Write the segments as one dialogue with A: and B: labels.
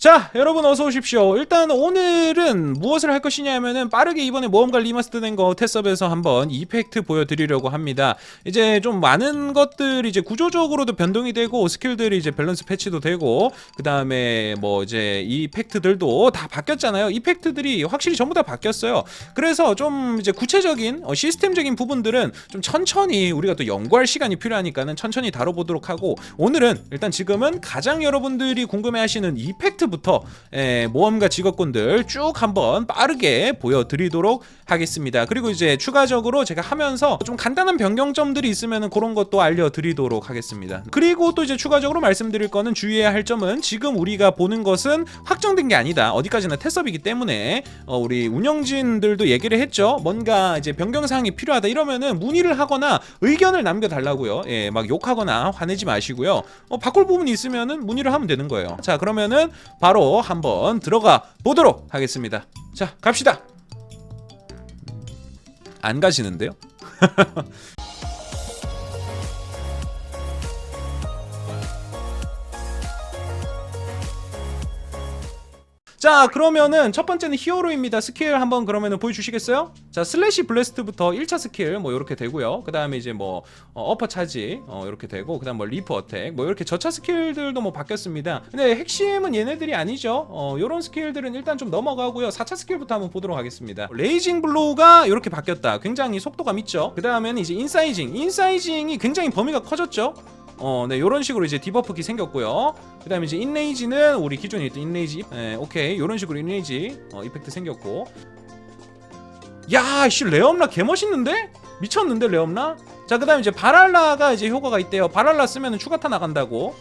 A: 자, 여러분 어서 오십시오. 일단 오늘은 무엇을 할 것이냐 하면은 빠르게 이번에 모험가 리마스터된 거 테스업에서 한번 이펙트 보여드리려고 합니다. 이제 좀 많은 것들이 이제 구조적으로도 변동이 되고 스킬들이 이제 밸런스 패치도 되고 그 다음에 뭐 이제 이펙트들도 다 바뀌었잖아요. 이펙트들이 확실히 전부 다 바뀌었어요. 그래서 좀 이제 구체적인 어, 시스템적인 부분들은 좀 천천히 우리가 또 연구할 시간이 필요하니까는 천천히 다뤄보도록 하고 오늘은 일단 지금은 가장 여러분들이 궁금해하시는 이펙트 부터 에, 모험가 직업군들 쭉 한번 빠르게 보여드리도록 하겠습니다. 그리고 이제 추가적으로 제가 하면서 좀 간단한 변경점들이 있으면 그런 것도 알려드리도록 하겠습니다. 그리고 또 이제 추가적으로 말씀드릴 거는 주의해야 할 점은 지금 우리가 보는 것은 확정된 게 아니다. 어디까지나 테스업이기 때문에 어, 우리 운영진들도 얘기를 했죠. 뭔가 이제 변경 사항이 필요하다 이러면은 문의를 하거나 의견을 남겨달라고요. 예, 막 욕하거나 화내지 마시고요. 어, 바꿀 부분이 있으면은 문의를 하면 되는 거예요. 자, 그러면은 바로 한번 들어가 보도록 하겠습니다. 자, 갑시다. 안 가시는데요? 자 그러면은 첫 번째는 히어로입니다. 스킬 한번 그러면은 보여주시겠어요? 자 슬래시 블래스트부터 1차 스킬 뭐 이렇게 되고요. 그 다음에 이제 뭐 어, 퍼 차지 어, 이렇게 되고 그 다음 뭐 리프 어택 뭐 이렇게 저차 스킬들도 뭐 바뀌었습니다. 근데 핵심은 얘네들이 아니죠. 어, 요런 스킬들은 일단 좀 넘어가고요. 4차 스킬부터 한번 보도록 하겠습니다. 레이징 블로우가 이렇게 바뀌었다. 굉장히 속도감 있죠? 그 다음에는 이제 인사이징. 인사이징이 굉장히 범위가 커졌죠 어, 네, 요런 식으로 이제 디버프기 생겼고요. 그 다음에 이제 인레이지는 우리 기존에 있던 인레이지, 네, 오케이, 요런 식으로 인레이지 어, 이펙트 생겼고. 야, 씨, 레엄라 개 멋있는데? 미쳤는데 레엄라? 자, 그 다음에 이제 바랄라가 이제 효과가 있대요. 바랄라 쓰면은 추가타 나간다고.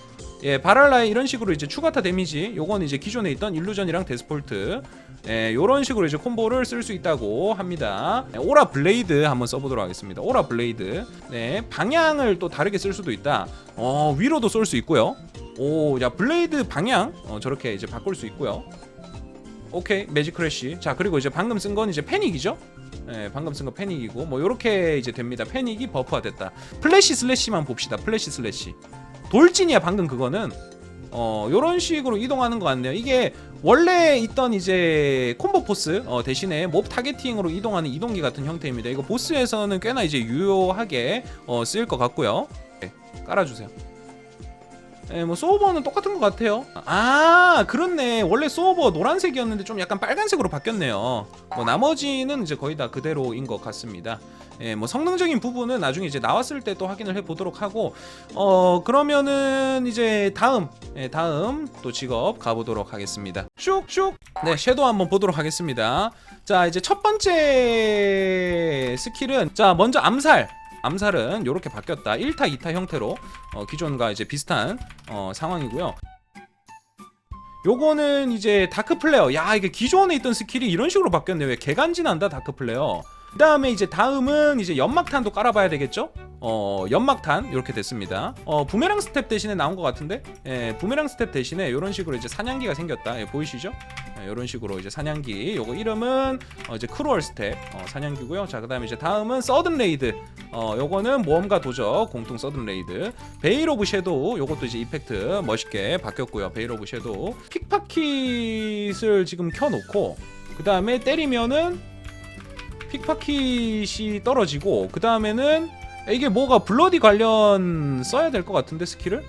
A: 예, 바랄라의 이런 식으로 이제 추가타 데미지, 요건 이제 기존에 있던 일루전이랑 데스폴트, 예, 요런 식으로 이제 콤보를 쓸 수 있다고 합니다. 예, 오라 블레이드 한번 써보도록 하겠습니다. 오라 블레이드, 네, 방향을 또 다르게 쓸 수도 있다. 어, 위로도 쏠 수 있고요. 오, 야, 블레이드 방향, 어, 저렇게 이제 바꿀 수 있고요. 오케이, 매직 크래쉬. 자, 그리고 이제 방금 쓴 건 이제 패닉이죠? 예, 방금 쓴 거 패닉이고, 뭐, 요렇게 이제 됩니다. 패닉이 버프가 됐다. 플래시 슬래시만 봅시다. 플래시 슬래시. 돌진이야 방금 그거는 어 요런 식으로 이동하는 것 같네요. 이게 원래 있던 이제 콤보 포스 어, 대신에 몹 타겟팅으로 이동하는 이동기 같은 형태입니다. 이거 보스에서는 꽤나 이제 유효하게 어, 쓰일 것 같고요. 네, 깔아주세요 예, 뭐 소버는 똑같은 것 같아요. 아, 그렇네. 원래 소버 노란색이었는데 좀 약간 빨간색으로 바뀌었네요. 뭐 나머지는 이제 거의 다 그대로인 것 같습니다. 예, 뭐 성능적인 부분은 나중에 이제 나왔을 때 또 확인을 해 보도록 하고, 어 그러면은 이제 다음, 예, 다음 또 직업 가보도록 하겠습니다. 슉슉. 네, 섀도우 한번 보도록 하겠습니다. 자, 이제 첫 번째 스킬은 자 먼저 암살. 암살은 이렇게 바뀌었다. 1타, 2타 형태로 어, 기존과 이제 비슷한 어, 상황이고요. 요거는 이제 다크 플레어. 야, 이게 기존에 있던 스킬이 이런 식으로 바뀌었네. 왜 개간지 난다 다크 플레어. 그다음에 이제 다음은 이제 연막탄도 깔아봐야 되겠죠? 어 연막탄 이렇게 됐습니다. 어 부메랑 스텝 대신에 나온 것 같은데, 예, 부메랑 스텝 대신에 이런 식으로 이제 사냥기가 생겼다. 예, 보이시죠? 예, 이런 식으로 이제 사냥기. 요거 이름은 어, 이제 크루얼 스텝 어, 사냥기고요. 자 그다음에 이제 다음은 서든 레이드. 어 요거는 모험가 도적 공통 서든 레이드. 베일 오브 섀도우 요것도 이제 이펙트 멋있게 바뀌었고요. 베일 오브 섀도우. 픽파킷을 지금 켜놓고 그 다음에 때리면은 픽파킷이 떨어지고 그 다음에는 이게 뭐가 블러디 관련 써야 될 것 같은데 스킬을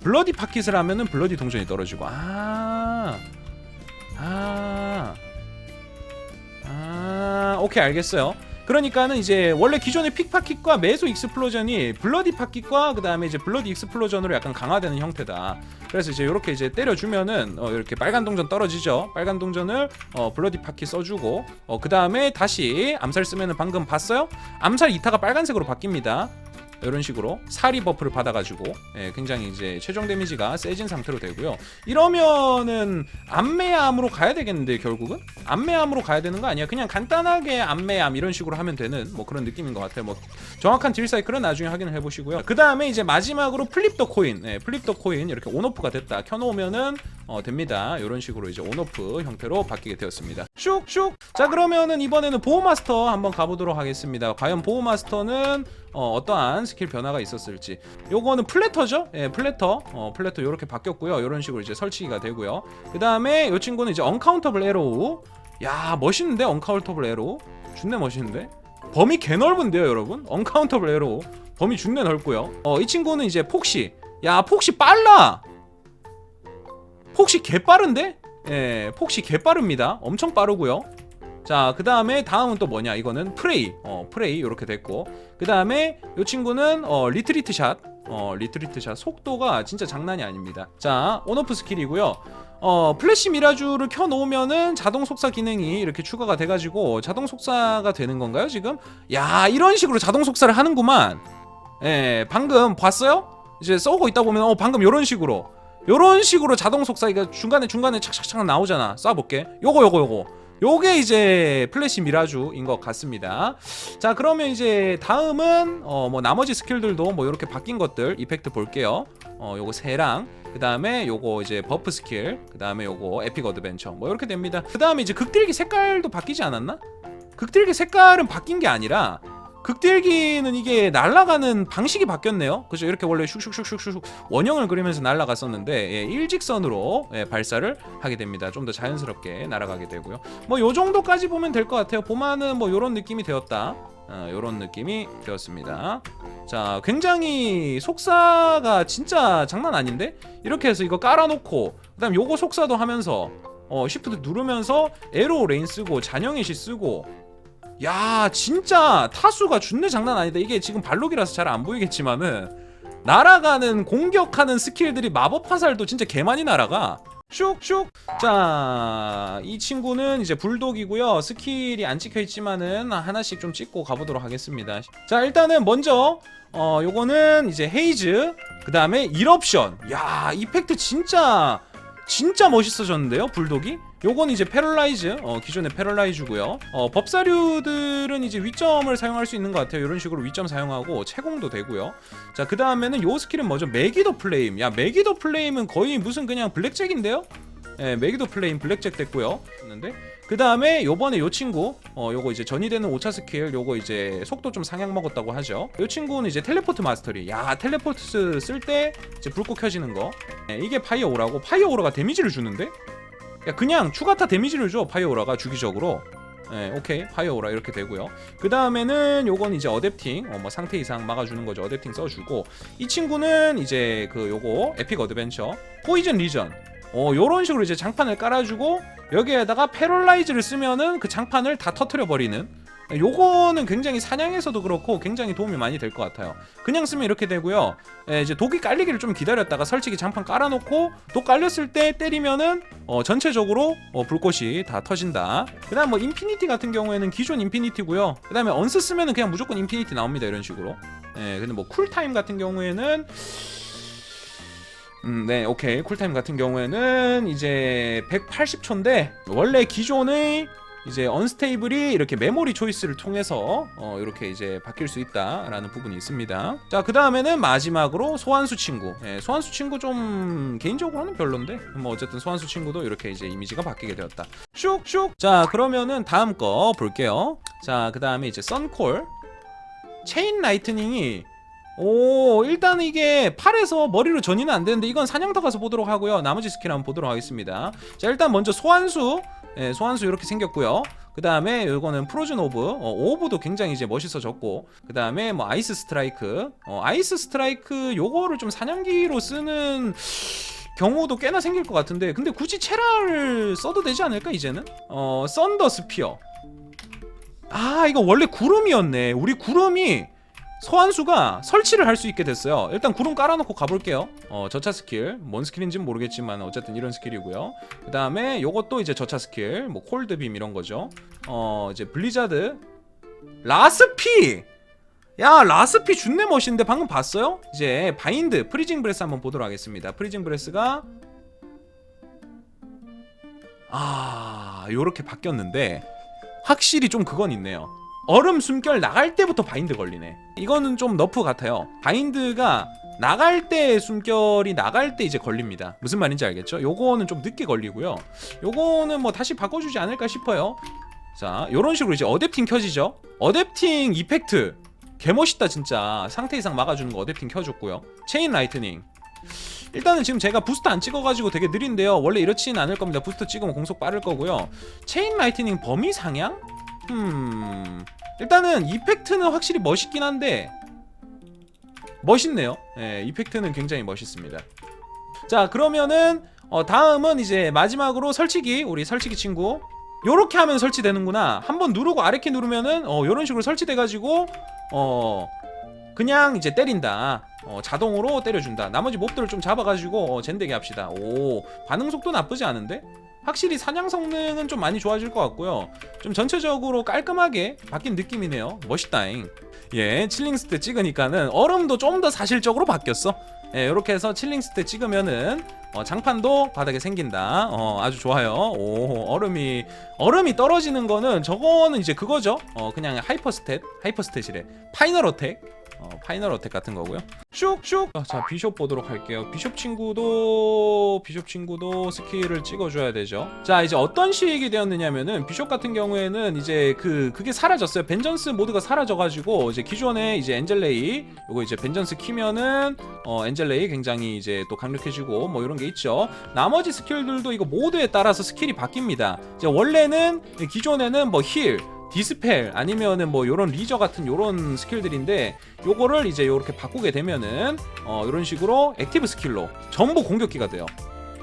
A: 블러디 파킷을 하면은 블러디 동전이 떨어지고 아. 아. 아, 오케이 알겠어요. 그러니까는 이제 원래 기존의 픽파킷과 메소 익스플로전이 블러디 파킷과 그 다음에 이제 블러디 익스플로전으로 약간 강화되는 형태다. 그래서 이제 이렇게 이제 때려주면은 어, 이렇게 빨간 동전 떨어지죠. 빨간 동전을 어, 블러디 파킷 써주고 어, 그 다음에 다시 암살 쓰면은 방금 봤어요? 암살 2타가 빨간색으로 바뀝니다. 이런 식으로 사리 버프를 받아가지고 예, 굉장히 이제 최종 데미지가 세진 상태로 되고요. 이러면은 안매암으로 가야 되겠는데 결국은 안매암으로 가야 되는 거 아니야? 그냥 간단하게 안매암 이런 식으로 하면 되는 뭐 그런 느낌인 것 같아요. 뭐 정확한 딜 사이클은 나중에 확인을 해보시고요. 그 다음에 이제 마지막으로 플립 더 코인, 예, 플립 더 코인 이렇게 온오프가 됐다. 켜놓으면은 어, 됩니다. 이런 식으로 이제 온오프 형태로 바뀌게 되었습니다. 슉슉. 자 그러면은 이번에는 보호마스터 한번 가보도록 하겠습니다. 과연 보호마스터는 어, 어떠한 스킬 변화가 있었을지. 요거는 플래터죠? 예, 플래터. 어, 플래터 이렇게 바뀌었고요. 이런 식으로 이제 설치기가 되고요. 그 다음에 이 친구는 이제 언카운터블 에로우. 야 멋있는데 언카운터블 에로우. 준내 멋있는데. 범위 개 넓은데요, 여러분. 언카운터블 에로우. 범위 준내 넓고요. 어, 이 친구는 이제 폭시. 야, 폭시 빨라. 폭시 개 빠른데? 예, 폭시 개 빠릅니다. 엄청 빠르고요. 자, 그 다음에 다음은 또 뭐냐? 이거는 프레이. 어, 프레이 이렇게 됐고. 그 다음에 이 친구는 어, 리트리트 샷. 어, 리트리트 샷 속도가 진짜 장난이 아닙니다. 자, 온오프 스킬이고요. 어, 플래시 미라주를 켜놓으면은 자동 속사 기능이 이렇게 추가가 돼가지고 자동 속사가 되는 건가요, 지금? 야, 이런 식으로 자동 속사를 하는구만. 예, 방금 봤어요? 이제 쏘고 있다 보면 어 방금 요런 식으로 요런 식으로 자동 속사 이거 중간에 중간에 착착착 나오잖아. 쏴볼게. 요거 요거 요거. 요게 이제 플래시 미라주인 것 같습니다. 자 그러면 이제 다음은 어 뭐 나머지 스킬들도 뭐 이렇게 바뀐 것들 이펙트 볼게요. 어 요거 세랑 그 다음에 요거 이제 버프 스킬 그 다음에 요거 에픽 어드벤처 뭐 이렇게 됩니다. 그 다음에 이제 극딜기 색깔도 바뀌지 않았나? 극딜기 색깔은 바뀐 게 아니라 극딜기는 이게 날아가는 방식이 바뀌었네요. 그죠? 이렇게 원래 슉슉슉슉슉 원형을 그리면서 날아갔었는데 예, 일직선으로 예, 발사를 하게 됩니다. 좀 더 자연스럽게 날아가게 되고요. 뭐 요 정도까지 보면 될 것 같아요. 보면은 뭐 요런 느낌이 되었다. 어, 요런 느낌이 되었습니다. 자, 굉장히 속사가 진짜 장난 아닌데? 이렇게 해서 이거 깔아놓고 그다음 요거 속사도 하면서 어, 시프트 누르면서 에로 레인 쓰고 잔영이시 쓰고 야 진짜 타수가 준내 장난 아니다. 이게 지금 발록이라서 잘 안 보이겠지만은 날아가는 공격하는 스킬들이 마법 화살도 진짜 개 많이 날아가. 슉슉. 자이 친구는 이제 불독이고요. 스킬이 안 찍혀 있지만은 하나씩 좀 찍고 가보도록 하겠습니다. 자 일단은 먼저 어 요거는 이제 헤이즈 그 다음에 일옵션. 야 이펙트 진짜 진짜 멋있어졌는데요 불독이 요건 이제 패럴라이즈 어, 기존의 패럴라이즈고요. 어, 법사류들은 이제 위점을 사용할 수 있는 것 같아요. 이런 식으로 위점 사용하고 채공도 되고요. 자그 다음에는 요 스킬은 뭐죠? 메기도 플레임. 야 메기도 플레임은 거의 무슨 그냥 블랙잭인데요? 예, 메기도 플레임 블랙잭 됐고요. 했는데 그 다음에 요번에 요 친구 어 요거 이제 전이되는 5차 스킬 요거 이제 속도 좀 상향 먹었다고 하죠. 요 친구는 이제 텔레포트 마스터리. 야 텔레포트 쓸 때 이제 불꽃 켜지는 거. 예, 이게 파이어 오라고? 파이어 오라가 데미지를 주는데 야 그냥 추가타 데미지를 줘 파이어오라가 주기적으로. 네, 오케이. 파이어오라 이렇게 되고요. 그 다음에는 요건 이제 어댑팅. 어, 뭐 상태 이상 막아주는 거죠. 어댑팅 써주고. 이 친구는 이제 그 요거 에픽 어드벤처 포이즌 리전. 어 요런 식으로 이제 장판을 깔아주고 여기에다가 패럴라이즈를 쓰면은 그 장판을 다 터트려 버리는 요거는 굉장히 사냥에서도 그렇고 굉장히 도움이 많이 될 것 같아요. 그냥 쓰면 이렇게 되고요. 예, 이제 독이 깔리기를 좀 기다렸다가 설치기 장판 깔아놓고 독 깔렸을 때 때리면은 어, 전체적으로 어, 불꽃이 다 터진다. 그 다음 뭐 인피니티 같은 경우에는 기존 인피니티고요. 그 다음에 언스 쓰면은 그냥 무조건 인피니티 나옵니다 이런 식으로. 예, 근데 뭐 쿨타임 같은 경우에는 음, 네, 오케이. 쿨타임 같은 경우에는 이제 180초인데 원래 기존의 이제 언스테이블이 이렇게 메모리 초이스를 통해서 어, 이렇게 이제 바뀔 수 있다라는 부분이 있습니다. 자, 그 다음에는 마지막으로 소환수 친구. 예, 소환수 친구 좀 개인적으로는 별론데 뭐 어쨌든 소환수 친구도 이렇게 이제 이미지가 바뀌게 되었다. 슉슉. 자, 그러면은 다음 거 볼게요. 자, 그 다음에 이제 썬콜. 체인 라이트닝이 오 일단 이게 팔에서 머리로 전이는 안 되는데 이건 사냥터 가서 보도록 하고요 나머지 스킬 한번 보도록 하겠습니다 자 일단 먼저 소환수 예, 소환수 이렇게 생겼고요. 그 다음에 이거는 프로즌 오브 어, 오브도 굉장히 이제 멋있어졌고 그 다음에 뭐 아이스 스트라이크 어, 아이스 스트라이크 요거를 좀 사냥기로 쓰는 경우도 꽤나 생길 것 같은데 근데 굳이 체라를 써도 되지 않을까 이제는? 어 썬더 스피어. 아 이거 원래 구름이었네. 우리 구름이 소환수가 설치를 할 수 있게 됐어요. 일단 구름 깔아놓고 가볼게요. 어, 저차 스킬. 뭔 스킬인지는 모르겠지만 어쨌든 이런 스킬이고요. 그 다음에 요것도 이제 저차 스킬. 뭐 콜드빔 이런 거죠. 어, 이제 블리자드. 라스피! 야 라스피 준내 멋있는데 방금 봤어요? 이제 바인드 프리징 브레스 한번 보도록 하겠습니다. 프리징 브레스가 아 요렇게 바뀌었는데 확실히 좀 그건 있네요. 얼음 숨결 나갈 때부터 바인드 걸리네. 이거는 좀 너프 같아요. 바인드가 나갈 때 숨결이 나갈 때 이제 걸립니다. 무슨 말인지 알겠죠? 요거는 좀 늦게 걸리고요. 요거는 뭐 다시 바꿔주지 않을까 싶어요. 자, 요런 식으로 이제 어댑팅 켜지죠? 어댑팅 이펙트. 개멋있다, 진짜. 상태 이상 막아주는 거 어댑팅 켜줬고요. 체인 라이트닝. 일단은 지금 제가 부스트 안 찍어가지고 되게 느린데요. 원래 이렇지는 않을 겁니다. 부스트 찍으면 공속 빠를 거고요. 체인 라이트닝 범위 상향? 음. 일단은 이펙트는 확실히 멋있긴 한데 멋있네요. 예, 이펙트는 굉장히 멋있습니다. 자, 그러면은 어, 다음은 이제 마지막으로 설치기 우리 설치기 친구. 요렇게 하면 설치되는구나. 한번 누르고 아래키 누르면은 어 요런 식으로 설치돼 가지고 어 그냥 이제 때린다. 어, 자동으로 때려준다. 나머지 몹들을 좀 잡아가지고 어, 젠되게 합시다. 오 반응 속도 나쁘지 않은데? 확실히 사냥 성능은 좀 많이 좋아질 것 같고요. 좀 전체적으로 깔끔하게 바뀐 느낌이네요. 멋있다잉. 예, 칠링스 때 찍으니까는 얼음도 좀 더 사실적으로 바뀌었어. 예, 이렇게 해서 칠링스 때 찍으면은 어, 장판도 바닥에 생긴다. 어, 아주 좋아요. 오, 얼음이 얼음이 떨어지는 거는 저거는 이제 그거죠. 어, 그냥 하이퍼스탯, 하이퍼스탯이래. 파이널 어택. 어, 파이널 어택 같은 거고요. 슉슉. 아, 자, 비숍 보도록 할게요. 비숍 친구도 비숍 친구도 스킬을 찍어줘야 되죠. 자, 이제 어떤 식이 되었느냐면은 비숍 같은 경우에는 이제 그 그게 사라졌어요. 벤전스 모드가 사라져가지고 이제 기존에 이제 엔젤레이 요거 이제 벤전스 키면은 어, 엔젤레이 굉장히 이제 또 강력해지고 뭐 이런 게 있죠. 나머지 스킬들도 이거 모드에 따라서 스킬이 바뀝니다. 이제 원래는 기존에는 뭐 힐, 디스펠 아니면은 뭐 요런 리저 같은 요런 스킬들인데 요거를 이제 요렇게 바꾸게 되면은 어 요런 식으로 액티브 스킬로 전부 공격기가 돼요.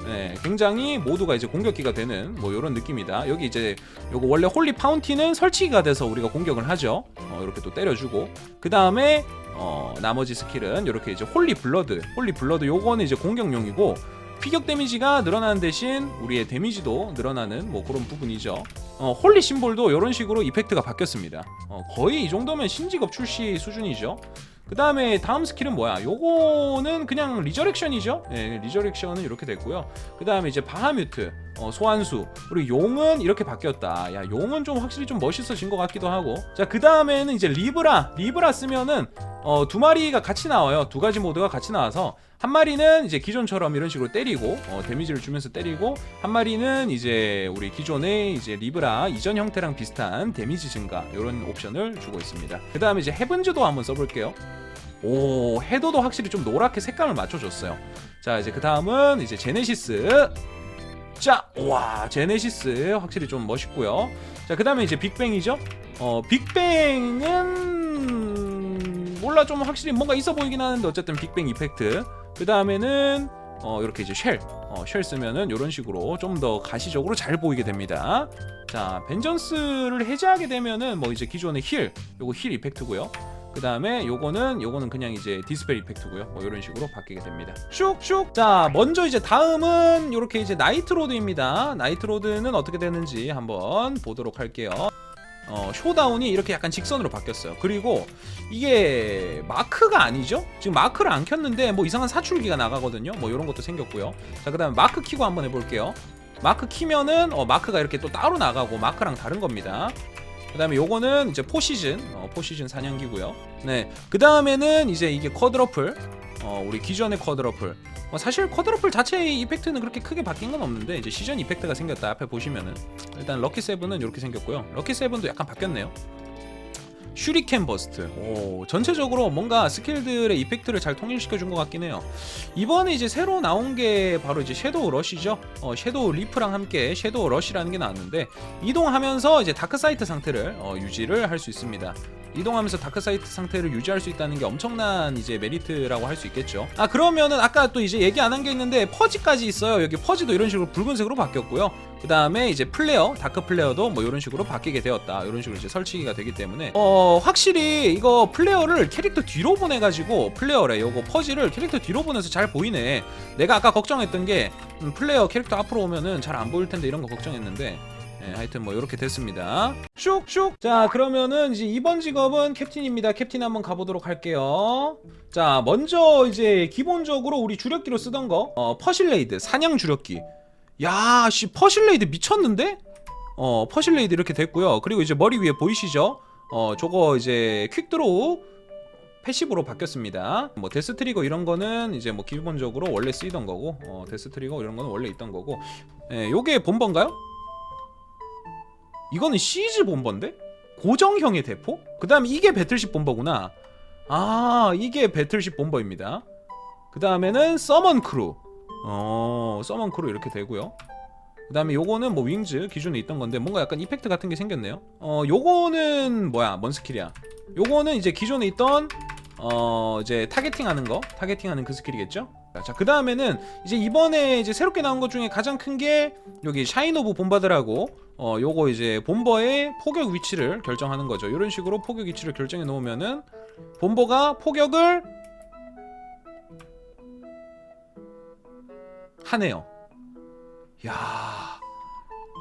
A: 네, 굉장히 모두가 이제 공격기가 되는 뭐 요런 느낌이다. 여기 이제 요거 원래 홀리 파운틴은 설치기가 돼서 우리가 공격을 하죠. 어 이렇게 또 때려주고 그 다음에 어 나머지 스킬은 이렇게 이제 홀리 블러드, 홀리 블러드 요거는 이제 공격용이고 피격 데미지가 늘어나는 대신 우리의 데미지도 늘어나는 뭐 그런 부분이죠. 어, 홀리 심볼도 이런 식으로 이펙트가 바뀌었습니다. 어, 거의 이 정도면 신직업 출시 수준이죠. 그 다음에 다음 스킬은 뭐야? 요거는 그냥 리저렉션이죠. 예, 리저렉션은 이렇게 됐고요. 그 다음에 이제 바하뮤트, 어, 소환수, 그리고 용은 이렇게 바뀌었다. 야, 용은 좀 확실히 좀 멋있어진 것 같기도 하고. 자, 그 다음에는 이제 리브라, 리브라 쓰면은 어, 두 마리가 같이 나와요. 두 가지 모드가 같이 나와서 한 마리는 이제 기존처럼 이런 식으로 때리고 어, 데미지를 주면서 때리고 한 마리는 이제 우리 기존의 이제 리브라 이전 형태랑 비슷한 데미지 증가 이런 옵션을 주고 있습니다. 그 다음에 이제 헤븐즈도 한번 써볼게요. 오 헤더도 확실히 좀 노랗게 색감을 맞춰줬어요. 자 이제 그 다음은 이제 제네시스. 자, 와 제네시스 확실히 좀 멋있고요. 자, 그 다음에 이제 빅뱅이죠. 어, 빅뱅은 몰라 좀 확실히 뭔가 있어 보이긴 하는데 어쨌든 빅뱅 이펙트. 그 다음에는 어, 이렇게 이제 쉘, 어, 쉘 쓰면은 이런 식으로 좀 더 가시적으로 잘 보이게 됩니다. 자, 벤전스를 해제하게 되면은 뭐 이제 기존의 힐, 요거 힐 이펙트고요. 그 다음에 요거는 요거는 그냥 이제 디스펠 이펙트고요. 뭐 이런 식으로 바뀌게 됩니다. 슉슉. 자, 먼저 이제 다음은 이렇게 이제 나이트로드입니다. 나이트로드는 어떻게 되는지 한번 보도록 할게요. 어, 쇼다운이 이렇게 약간 직선으로 바뀌었어요. 그리고 이게 마크가 아니죠? 지금 마크를 안 켰는데 뭐 이상한 사출기가 나가거든요. 뭐 이런 것도 생겼고요. 자, 그 다음에 마크 키고 한번 해볼게요. 마크 키면은 어, 마크가 이렇게 또 따로 나가고 마크랑 다른 겁니다. 그 다음에 요거는 이제 포시즌, 어, 포시즌 사냥기고요. 네, 그 다음에는 이제 이게 쿼드러플, 어, 우리 기존의 쿼드러플. 어, 사실 쿼드러플 자체의 이펙트는 그렇게 크게 바뀐 건 없는데 이제 시전 이펙트가 생겼다 앞에 보시면은 일단 럭키 세븐은 이렇게 생겼고요. 럭키 세븐도 약간 바뀌었네요. 슈리켄 버스트. 오, 전체적으로 뭔가 스킬들의 이펙트를 잘 통일시켜 준 것 같긴 해요. 이번에 이제 새로 나온 게 바로 이제 섀도우 러시죠. 어, 섀도우 리프랑 함께 섀도우 러시라는 게 나왔는데 이동하면서 이제 다크 사이트 상태를 어, 유지를 할 수 있습니다. 이동하면서 다크 사이트 상태를 유지할 수 있다는 게 엄청난 이제 메리트라고 할 수 있겠죠. 아 그러면은 아까 또 이제 얘기 안 한 게 있는데 퍼지까지 있어요. 여기 퍼지도 이런 식으로 붉은색으로 바뀌었고요. 그 다음에 이제 플레어, 다크 플레어도 뭐 이런 식으로 바뀌게 되었다. 이런 식으로 이제 설치기가 되기 때문에 어 확실히 이거 플레어를 캐릭터 뒤로 보내가지고 플레어래. 요거 퍼지를 캐릭터 뒤로 보내서 잘 보이네. 내가 아까 걱정했던 게 음, 플레어 캐릭터 앞으로 오면은 잘 안 보일 텐데 이런 거 걱정했는데 네, 하여튼 뭐 이렇게 됐습니다. 슉슉. 자, 그러면은 이제 이번 직업은 캡틴입니다. 캡틴 한번 가보도록 할게요. 자, 먼저 이제 기본적으로 우리 주력기로 쓰던 거, 어, 퍼실레이드 사냥 주력기. 야, 씨 퍼실레이드 미쳤는데? 어, 퍼실레이드 이렇게 됐고요. 그리고 이제 머리 위에 보이시죠? 어, 저거 이제 퀵드로우 패시브로 바뀌었습니다. 뭐 데스 트리거 이런 거는 이제 뭐 기본적으로 원래 쓰이던 거고 어, 데스 트리거 이런 거는 원래 있던 거고 예, 요게 본번가요? 이거는 시즈 본번데? 고정형의 대포? 그 다음에 이게 배틀십 본버구나. 아 이게 배틀십 본버입니다. 그 다음에는 서먼 크루. 어 서먼 크루 이렇게 되고요. 그 다음에 요거는 뭐 윙즈 기존에 있던 건데 뭔가 약간 이펙트 같은 게 생겼네요. 어 요거는 뭐야 뭔 스킬이야? 요거는 이제 기존에 있던 어 이제 타겟팅 하는 거 타겟팅 하는 그 스킬이겠죠? 자 그 다음에는 이제 이번에 이제 새롭게 나온 것 중에 가장 큰 게 여기 샤인 오브 본바드라고 어 요거 이제 본버의 포격 위치를 결정하는 거죠. 이런 식으로 포격 위치를 결정해 놓으면은 본버가 포격을 하네요. 야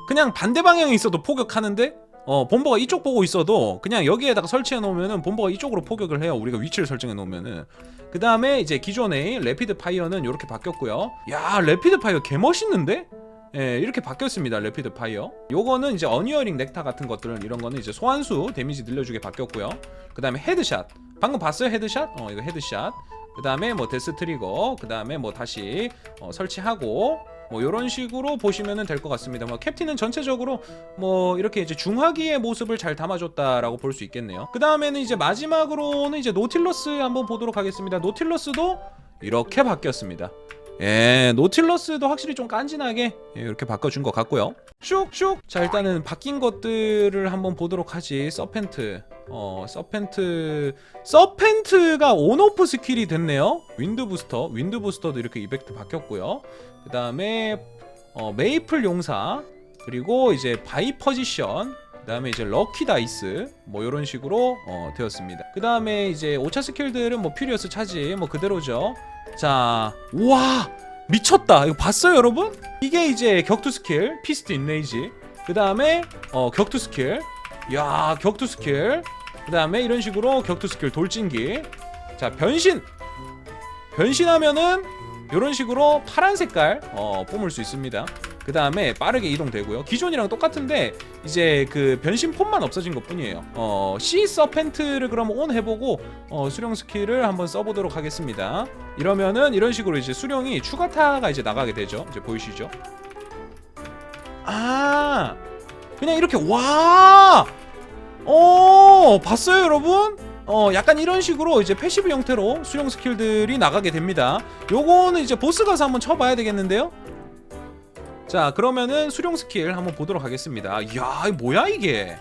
A: 그냥 반대 방향에 있어도 포격하는데? 어 본버가 이쪽 보고 있어도 그냥 여기에다가 설치해 놓으면은 본버가 이쪽으로 포격을 해요. 우리가 위치를 설정해 놓으면은. 그 다음에 이제 기존의 레피드 파이어는 이렇게 바뀌었고요. 야 레피드 파이어 개 멋있는데 예, 이렇게 바뀌었습니다. 레피드 파이어. 요거는 이제 어니어링 넥타 같은 것들은 이런 거는 이제 소환수 데미지 늘려주게 바뀌었고요. 그 다음에 헤드샷. 방금 봤어요 헤드샷? 어 이거 헤드샷. 그 다음에 뭐 데스 트리거. 그 다음에 뭐 다시 어, 설치하고 뭐 이런 식으로 보시면은 될것 같습니다. 뭐 캡틴은 전체적으로 뭐 이렇게 이제 중화기의 모습을 잘 담아줬다라고 볼 수 있겠네요. 그 다음에는 이제 마지막으로는 이제 노틸러스 한번 보도록 하겠습니다. 노틸러스도 이렇게 바뀌었습니다. 예, 노틸러스도 확실히 좀 깐진하게 예, 이렇게 바꿔준 것 같고요. 슉슉. 자, 일단은 바뀐 것들을 한번 보도록 하지. 서펜트. 어, 서펜트. 서펜트가 온오프 스킬이 됐네요. 윈드 부스터. 윈드 부스터도 이렇게 이펙트 바뀌었고요. 그 다음에 어, 메이플 용사. 그리고 이제 바이 퍼지션. 그 다음에 이제 럭키 다이스 뭐 이런 식으로 어, 되었습니다. 그 다음에 이제 5차 스킬들은 뭐 퓨리어스 차지 뭐 그대로죠. 자, 우와 미쳤다. 이거 봤어요, 여러분? 이게 이제 격투 스킬, 피스트 인레이지. 그 다음에 어 격투 스킬. 야, 격투 스킬. 그 다음에 이런 식으로 격투 스킬 돌진기. 자, 변신. 변신하면은 이런 식으로 파란 색깔 어, 뿜을 수 있습니다. 그 다음에 빠르게 이동되고요. 기존이랑 똑같은데 이제 그 변신 폼만 없어진 것 뿐이에요. 어, C 서펜트를 그럼 온 해보고 어, 수령 스킬을 한번 써보도록 하겠습니다. 이러면은 이런 식으로 이제 수령이 추가타가 이제 나가게 되죠. 이제 보이시죠? 아, 그냥 이렇게 와, 어, 봤어요, 여러분? 어, 약간 이런 식으로 이제 패시브 형태로 수령 스킬들이 나가게 됩니다. 요거는 이제 보스 가서 한번 쳐봐야 되겠는데요? 자, 그러면은 수령 스킬 한번 보도록 하겠습니다. 이야, 이 뭐야 이게?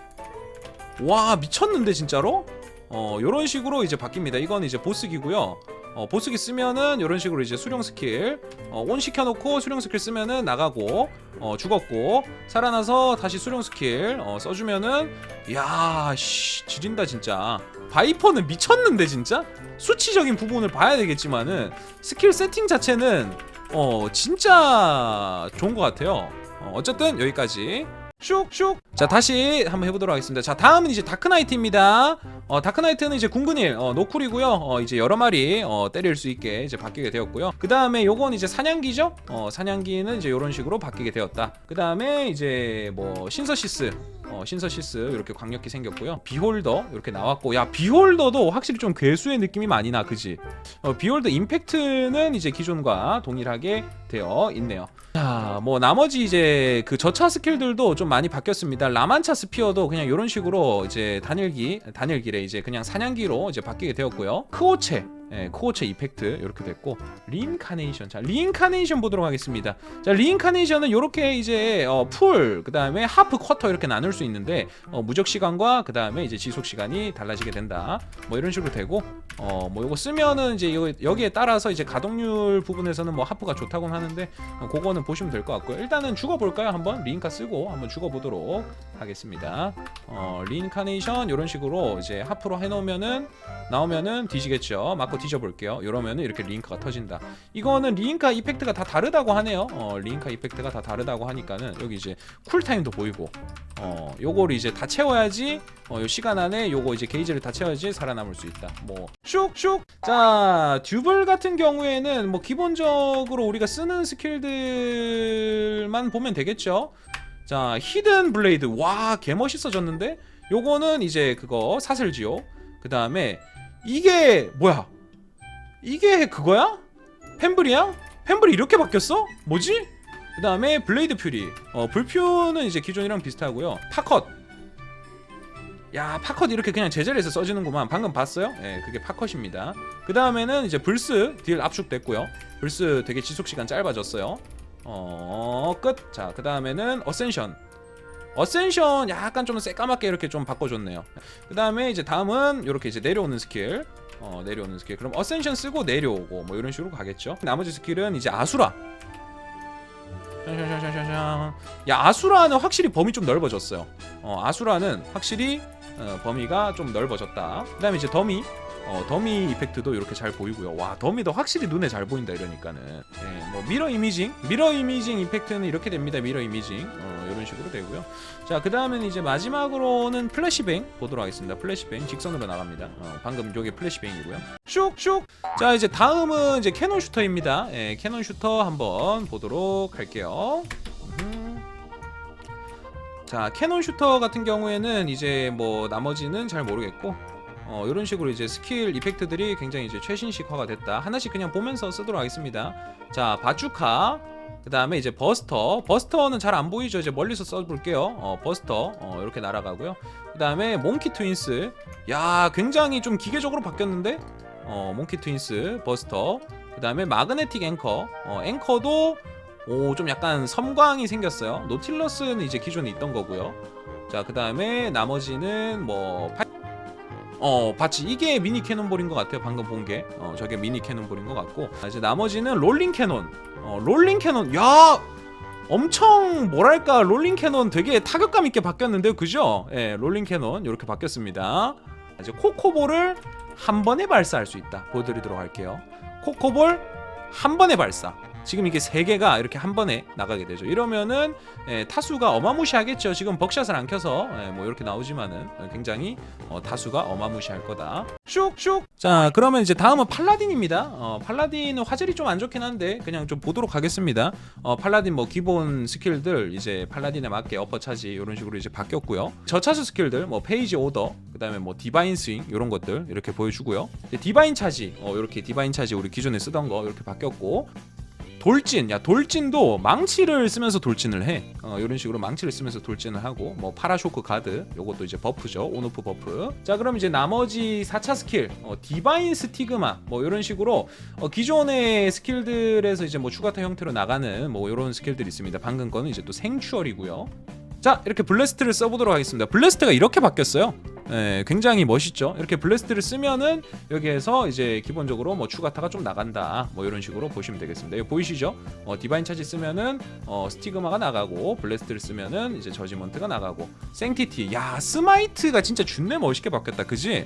A: 와, 미쳤는데 진짜로? 어, 요런 식으로 이제 바뀝니다. 이건 이제 보스기고요. 어, 보스기 쓰면은 이런 식으로 이제 수령 스킬 어, 온 시켜놓고 수령 스킬 쓰면은 나가고 어, 죽었고 살아나서 다시 수령 스킬 어, 써주면은 야, 씨, 지린다 진짜. 바이퍼는 미쳤는데 진짜 수치적인 부분을 봐야 되겠지만은 스킬 세팅 자체는 어 진짜 좋은 것 같아요. 어, 어쨌든 여기까지. 슉슉. 자 다시 한번 해보도록 하겠습니다. 자 다음은 이제 다크나이트입니다. 어 다크나이트는 이제 궁근일 어, 노쿨이고요. 어 이제 여러 마리 어 때릴 수 있게 이제 바뀌게 되었고요. 그 다음에 요건 이제 사냥기죠. 어 사냥기는 이제 이런 식으로 바뀌게 되었다. 그 다음에 이제 뭐 신서시스. 어, 신서시스 이렇게 강력히 생겼고요. 비홀더 이렇게 나왔고, 야 비홀더도 확실히 좀 괴수의 느낌이 많이 나, 그지? 어, 비홀더 임팩트는 이제 기존과 동일하게 되어 있네요. 자, 뭐 나머지 이제 그 저차 스킬들도 좀 많이 바뀌었습니다. 라만차 스피어도 그냥 이런 식으로 이제 단일기, 단일기래 이제 그냥 사냥기로 이제 바뀌게 되었고요. 크오체 예, 코어체 이펙트 이렇게 됐고 리인카네이션. 자 리인카네이션 보도록 하겠습니다. 자 리인카네이션은 이렇게 이제 어, 풀 그 다음에 하프 쿼터 이렇게 나눌 수 있는데 어, 무적 시간과 그 다음에 이제 지속 시간이 달라지게 된다. 뭐 이런 식으로 되고 어뭐 이거 쓰면은 이제 요, 여기에 따라서 이제 가동률 부분에서는 뭐 하프가 좋다고 하는데 어, 그거는 보시면 될 것 같고요. 일단은 죽어볼까요? 한번 리인카 쓰고 한번 죽어보도록 하겠습니다. 어 리인카네이션 이런 식으로 이제 하프로 해놓으면은 나오면은 뒤지겠죠. 맞고 뒤져볼게요 이러면은 이렇게 리인카가 터진다 이거는 리인카 이펙트가 다 다르다고 하네요 어 리인카 이펙트가 다 다르다고 하니까는 여기 이제 쿨타임도 보이고 어 요거를 이제 다 채워야지 어, 요 시간 안에 요거 이제 게이지를 다 채워야지 살아남을 수 있다. 뭐 슉슉. 자, 듀블 같은 경우에는 뭐 기본적으로 우리가 쓰는 스킬들만 보면 되겠죠. 자, 히든 블레이드. 와, 개 멋있어졌는데. 요거는 이제 그거 사슬지요. 그 다음에 이게 뭐야? 이게 그거야? 펜블이야? 펜블이 이렇게 바뀌었어? 뭐지? 그 다음에 블레이드 퓨리. 어, 불표는 이제 기존이랑 비슷하고요. 파컷. 야 파컷 이렇게 그냥 제자리에서 써지는구만. 방금 봤어요? 예 그게 파컷입니다. 그 다음에는 이제 불스 딜 압축됐고요. 불스 되게 지속시간 짧아졌어요. 어끝자 그 다음에는 어센션. 어센션 약간 좀 새까맣게 이렇게 좀 바꿔줬네요. 그 다음에 이제 다음은 이렇게 이제 내려오는 스킬 어 내려오는 스킬. 그럼 어센션 쓰고 내려오고 뭐 이런 식으로 가겠죠? 나머지 스킬은 이제 아수라. 야 아수라는 확실히 범위 좀 넓어졌어요. 어 아수라는 확실히 어, 범위가 좀 넓어졌다. 그 다음에 이제 더미 어, 더미 이펙트도 이렇게 잘 보이고요. 와 더미도 확실히 눈에 잘 보인다 이러니까는. 예, 뭐 미러 이미징 미러 이미징 이펙트는 이렇게 됩니다. 미러 이미징. 어, 이런 식으로 되고요. 자그 다음에는 이제 마지막으로는 플래시뱅 보도록 하겠습니다. 플래시뱅 직선으로 나갑니다. 어, 방금 요게 플래시뱅이고요. 슉슉. 자 이제 다음은 이제 캐논 슈터입니다. 예, 캐논 슈터 한번 보도록 할게요. 음흠. 자 캐논 슈터 같은 경우에는 이제 뭐 나머지는 잘 모르겠고 어 이런 식으로 이제 스킬 이펙트들이 굉장히 이제 최신식화가 됐다. 하나씩 그냥 보면서 쓰도록 하겠습니다. 자 바주카 그 다음에 이제 버스터. 버스터는 잘 안 보이죠? 이제 멀리서 써볼게요. 어 버스터. 어 이렇게 날아가고요. 그 다음에 몽키 트윈스. 야 굉장히 좀 기계적으로 바뀌었는데? 어 몽키 트윈스 버스터. 그 다음에 마그네틱 앵커. 어 앵커도 오 좀 약간 섬광이 생겼어요. 노틸러스는 이제 기존에 있던 거고요. 자 그 다음에 나머지는 뭐 파... 어 봤지. 이게 미니 캐논볼인 것 같아요 방금 본 게. 어 저게 미니 캐논볼인 것 같고. 자, 이제 나머지는 롤링 캐논. 어 롤링 캐논. 야 엄청 뭐랄까 롤링 캐논 되게 타격감 있게 바뀌었는데요. 그죠? 예 롤링 캐논 이렇게 바뀌었습니다. 이제 코코볼을 한 번에 발사할 수 있다. 보여드리도록 할게요. 코코볼 한 번에 발사 지금 이게 세 개가 이렇게 한 번에 나가게 되죠. 이러면은 예, 타수가 어마무시하겠죠. 지금 벅샷을 안 켜서 예, 뭐 이렇게 나오지만은 굉장히 어, 타수가 어마무시할 거다. 슉슉. 자, 그러면 이제 다음은 팔라딘입니다. 어, 팔라딘은 화질이 좀 안 좋긴 한데 그냥 좀 보도록 하겠습니다. 어, 팔라딘 뭐 기본 스킬들 이제 팔라딘에 맞게 어퍼 차지 이런 식으로 이제 바뀌었고요. 저차수 스킬들 뭐 페이지 오더 그다음에 뭐 디바인 스윙 이런 것들 이렇게 보여주고요. 디바인 차지 어, 이렇게 디바인 차지 우리 기존에 쓰던 거 이렇게 바뀌었고 돌진, 야 돌진도 망치를 쓰면서 돌진을 해. 어, 이런 식으로 망치를 쓰면서 돌진을 하고 뭐 파라쇼크 가드, 요것도 이제 버프죠, 온오프 버프. 자, 그럼 이제 나머지 4차 스킬, 어, 디바인 스티그마, 뭐 이런 식으로 어, 기존의 스킬들에서 이제 뭐 추가타 형태로 나가는 뭐 이런 스킬들이 있습니다. 방금 거는 이제 또 생추얼이고요. 자, 이렇게 블래스트를 써보도록 하겠습니다. 블래스트가 이렇게 바뀌었어요. 예, 굉장히 멋있죠. 이렇게 블래스트를 쓰면은 여기에서 이제 기본적으로 뭐 추가타가 좀 나간다. 뭐 이런 식으로 보시면 되겠습니다. 보이시죠? 어, 디바인 차지 쓰면은 어, 스티그마가 나가고 블래스트를 쓰면은 이제 저지먼트가 나가고 생티티. 야, 스마이트가 진짜 준내 멋있게 바뀌었다. 그지?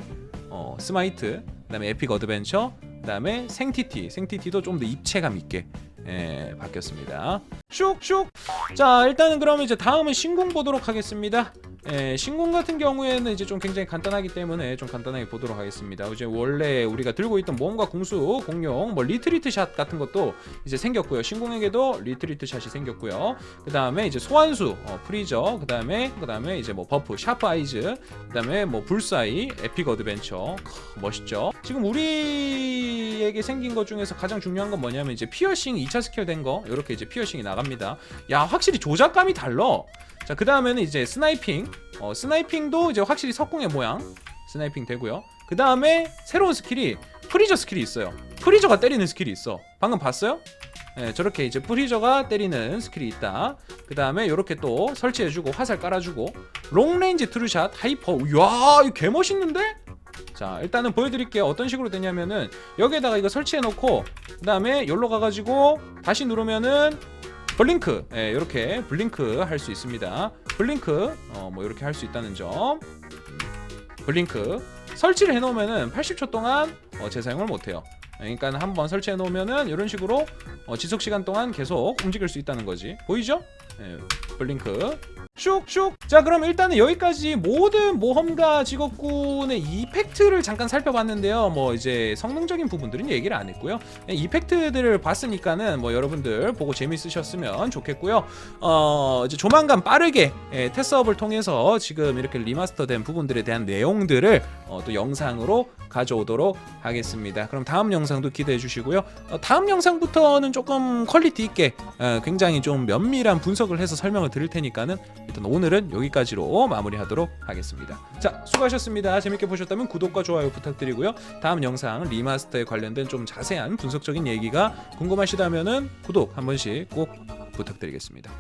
A: 어, 스마이트. 그다음에 에픽 어드벤처. 그다음에 생티티. 생티티도 좀 더 입체감 있게 예, 바뀌었습니다. 슉슉. 자, 일단은 그러면 이제 다음은 신궁 보도록 하겠습니다. 예, 신궁 같은 경우에는 이제 좀 굉장히 간단하기 때문에 좀 간단하게 보도록 하겠습니다. 이제 원래 우리가 들고 있던 모험가 공수, 공룡, 뭐 리트리트 샷 같은 것도 이제 생겼고요. 신궁에게도 리트리트 샷이 생겼고요. 그 다음에 이제 소환수, 어, 프리저, 그 다음에 그 다음에 이제 뭐 버프, 샤프 아이즈, 그 다음에 뭐 불사이, 에픽 어드벤처, 크, 멋있죠. 지금 우리에게 생긴 것 중에서 가장 중요한 건 뭐냐면 이제 피어싱 2차 스킬 된 거, 이렇게 이제 피어싱이 나갑니다. 야, 확실히 조작감이 달라. 자, 그 다음에는 이제 스나이핑. 어, 스나이핑도 이제 확실히 석궁의 모양. 스나이핑 되고요. 그 다음에 새로운 스킬이 프리저 스킬이 있어요. 프리저가 때리는 스킬이 있어. 방금 봤어요? 네, 저렇게 이제 프리저가 때리는 스킬이 있다. 그 다음에 이렇게 또 설치해주고 화살 깔아주고 롱레인지 트루샷 하이퍼. 이야, 이거 개 멋있는데? 자, 일단은 보여드릴게요. 어떤 식으로 되냐면은 여기에다가 이거 설치해놓고 그 다음에 여기로 가가지고 다시 누르면은 블링크, 예, 이렇게 블링크 할 수 있습니다. 블링크, 어, 뭐 이렇게 할 수 있다는 점. 블링크 설치를 해놓으면은 80초 동안 어, 재사용을 못해요. 그러니까 한번 설치해 놓으면은 이런 식으로 어, 지속 시간 동안 계속 움직일 수 있다는 거지. 보이죠? 예, 블링크. 슉슉. 자 그럼 일단은 여기까지 모든 모험가 직업군의 이펙트를 잠깐 살펴봤는데요. 뭐 이제 성능적인 부분들은 얘기를 안 했고요. 예, 이펙트들을 봤으니까는 뭐 여러분들 보고 재밌으셨으면 좋겠고요. 어 이제 조만간 빠르게 예, 테스업을 통해서 지금 이렇게 리마스터된 부분들에 대한 내용들을 어, 또 영상으로 가져오도록 하겠습니다. 그럼 다음 영상도 기대해 주시고요. 어, 다음 영상부터는 조금 퀄리티 있게 어, 굉장히 좀 면밀한 분석 을 해서 설명을 드릴 테니까는 일단 오늘은 여기까지로 마무리하도록 하겠습니다. 자, 수고하셨습니다. 재밌게 보셨다면 구독과 좋아요 부탁드리고요. 다음 영상 리마스터에 관련된 좀 자세한 분석적인 얘기가 궁금하시다면은 구독 한 번씩 꼭 부탁드리겠습니다.